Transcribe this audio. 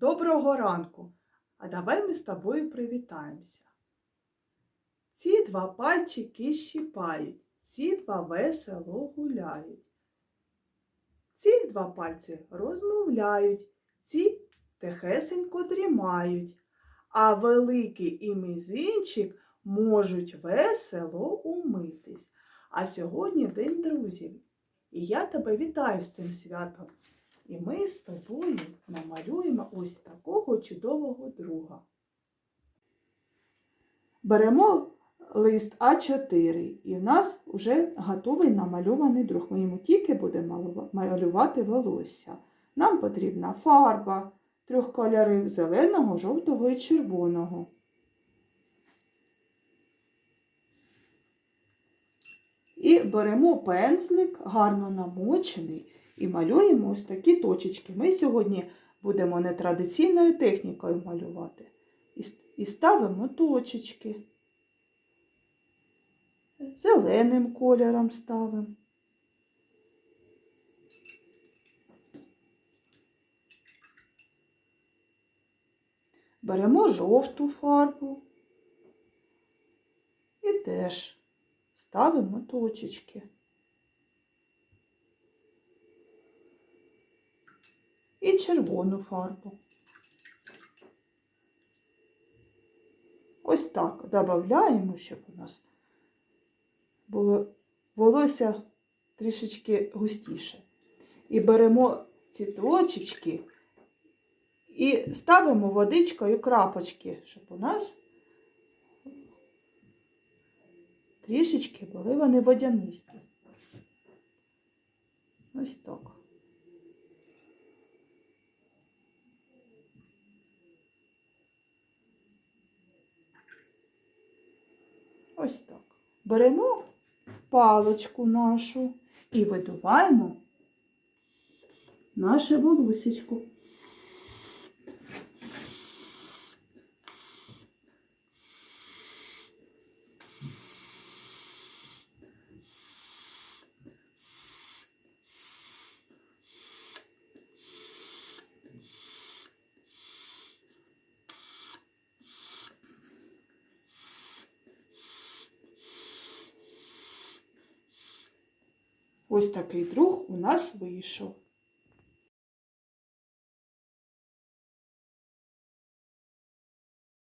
Доброго ранку! А давай ми з тобою привітаємося. Ці два пальчики щіпають, ці два весело гуляють. Ці два пальці розмовляють, ці тихесенько дрімають, а великий і мізинчик можуть весело умитись. А сьогодні День друзів. І я тебе вітаю з цим святом. І ми з тобою намалюємо ось такого чудового друга. Беремо лист А4, і в нас вже готовий намальований друг. Ми йому тільки будемо малювати волосся. Нам потрібна фарба трьох кольорів зеленого, жовтого і червоного. І беремо пензлик, гарно намочений, і малюємо ось такі точечки. Ми сьогодні будемо нетрадиційною технікою малювати. І ставимо точечки. Зеленим кольором ставимо. Беремо жовту фарбу і теж ставимо точечки. І червону фарбу. Ось так додаємо, щоб у нас було волосся трішечки густіше. І беремо ці точечки і ставимо водичкою крапочки, щоб у нас трішечки були вони водянисті. Ось так. Ось так. Беремо паличку нашу і видуваємо наше волосечко. Ось такий друг у нас вийшов.